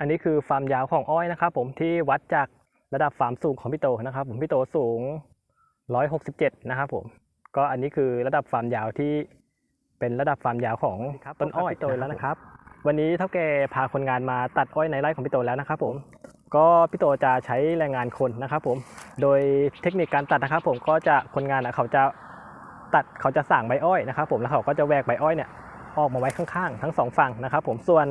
อันนี้คือฟาร์มยาวของอ้อยนะครับผมที่วัดจากระดับฟาร์มสูงของพี่โตนะครับ ผมพี่โตสูง 167 นะครับผมก็อันนี้คือระดับฟาร์มยาวที่เป็นระดับฟาร์มยาวของต้นอ้อยพี่โตแล้วนะครับ วันนี้เท่าแก่พาคนงานมาตัดอ้อยในไร่ของพี่โตแล้วนะครับ ผม ก็พี่โตจะใช้แรงงานคนนะครับผมโดยเทคนิคการตัดนะครับ ผมก็จะคนงานอะเขาจะตัดเขาจะสั่งใบอ้อยนะครับ ผมแล้วเขาก็จะแหวกใบอ้อยเนี่ยออกมาไว้ข้างๆ ทั้งสองฝั่งนะครับ ผมส่วน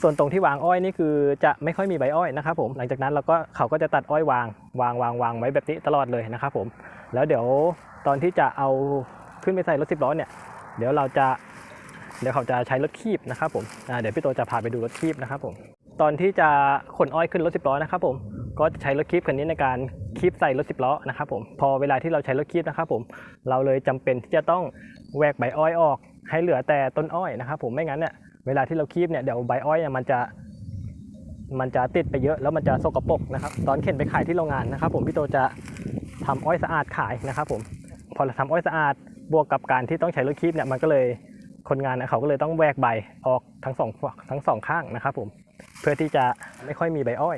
ส่วนตรงที่วางอ้อยนี่คือจะไม่ค่อยมีใบอ้อยนะครับผมหลังจากนั้นเราก็เขาก็จะตัดอ้อยวางวางวางวางไว้แบบนี้ตลอดเลยนะครับผมแล้วเดี๋ยวตอนที่จะเอาขึ้นไปใส่รถสิบล้อเนี่ยเดี๋ยวเราจะเดี๋ยวเขาจะใช้รถคีบนะครับผมเดี๋ยวพี่โตจะพาไปดูรถคีบนะครับผมตอนที่จะขนอ้อยขึ้นรถสิบล้อนะครับผมก็จะใช้รถคีบคันนี้ในการคีบใส่รถสิบล้อนะครับผมพอเวลาที่เราใช้รถคีบนะครับผมเราเลยจำเป็นที่จะต้องแหวกใบอ้อยออกให้เหลือแต่ต้นอ้อยนะครับผมไม่งั้นเนี่ย เวลาที่เราคีบเนี่ยเดี๋ยวใบอ้อยเนี่ยมันจะมันจะติดไปเยอะแล้วมันจะสกปรกนะครับ ตอนเข็นไปขายที่โรงงานนะครับ ผมพี่โตจะทำอ้อยสะอาดขายนะครับ ผมพอเราทำอ้อยสะอาดบวกกับการที่ต้องใช้รถคีบเนี่ยมันก็เลยคนงานนะเขาก็เลยต้องแวกใบออกทั้งสองทั้งสองข้างนะครับ ผมเพื่อที่จะไม่ค่อยมีใบอ้อย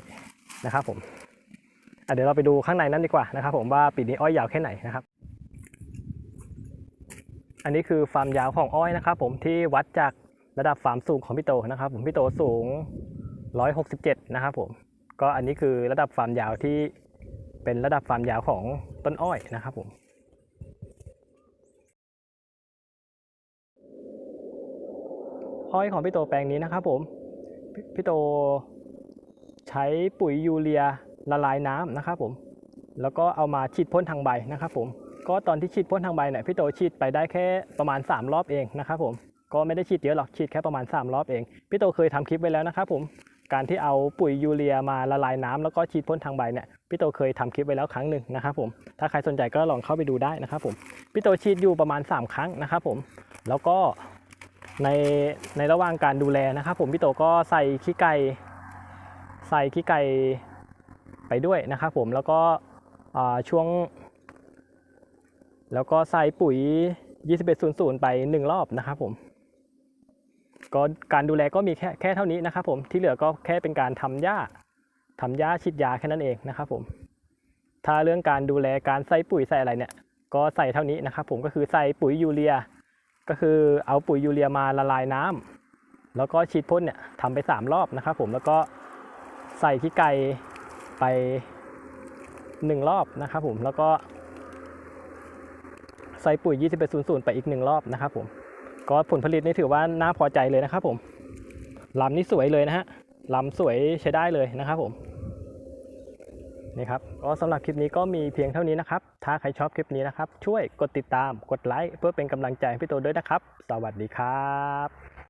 นะครับ ผมเดี๋ยวเราไปดูข้างในนั้นดีกว่านะครับ ผมว่าปีนี้อ้อยยาวแค่ไหนนะครับ อันนี้คือฟามยาวของอ้อยนะครับ ผมที่วัดจาก ระดับฟาร์มสูงของพี่โตนะครับ ผมพี่โตสูง 167 นะครับผมก็อันนี้คือระดับฟาร์มยาวที่เป็นระดับฟาร์มยาวของต้นอ้อยนะครับผมอ้อยของพี่โตแปลงนี้นะครับผมพพี่โตใช้ปุ๋ยยูเรียละลายน้ำนะครับผมแล้วก็เอามาฉีดพ่นทางใบนะครับผมก็ตอนที่ฉีดพ่นทางใบเนี่ยพี่โตฉีดไปได้แค่ประมาณ 3 รอบเองนะครับผม ก็ไม่ได้ฉีดเยอะหรอกฉีดแค่ประมาณ 3 รอบเอง พี่โตเคยทำคลิปไว้แล้วนะครับผมการที่เอาปุ๋ยยูเรียมาละลายน้ำแล้วก็ฉีดพ่นทางใบเนี่ยพี่โตเคยทำคลิปไว้แล้วครั้งหนึ่งนะครับผมถ้าใครสนใจก็ลองเข้าไปดูได้นะครับผมพี่โตฉีดอยู่ประมาณ 3 ครั้งนะครับผมแล้วก็ในในระหว่างการดูแลนะครับผมพี่โตก็ใส่ขี้ไก่ใส่ขี้ไก่ไปด้วยนะครับผมแล้วก็ช่วง แล้วก็ใส่ปุ๋ย 2100 ไป 1 รอบนะครับผม ก็การดูแลก็มีแค่แค่เท่านี้นะครับผมที่เหลือก็แค่เป็นการทำหญ้าทำหญ้าฉีดยาแค่นั้นเองนะครับผมถ้าเรื่องการดูแลการใส่ปุ๋ยใส่อะไรเนี่ย ก็ใส่เท่านี้นะครับผมก็คือใส่ปุ๋ยยูเรีย ก็คือเอาปุ๋ยยูเรียมาละลายน้ำแล้วก็ฉีดพ่นเนี่ยทำไป 3 รอบนะครับผมแล้วก็ใส่ขี้ไก่ไป1รอบนะครับผมแล้วก็ใส่ปุ๋ย2100 ไปอีกหนึ่งรอบนะครับผม ก็ผลผลิตนี่ถือว่าน่าพอใจเลยนะครับผมลำนี่สวยเลยนะฮะลำสวยใช้ได้เลยนะครับผมนี่ครับก็สำหรับคลิปนี้ก็มีเพียงเท่านี้นะครับ ถ้าใครชอบคลิปนี้นะครับ ช่วยกดติดตามกดไลค์เพื่อเป็นกำลังใจให้พี่โตด้วยนะครับ สวัสดีครับ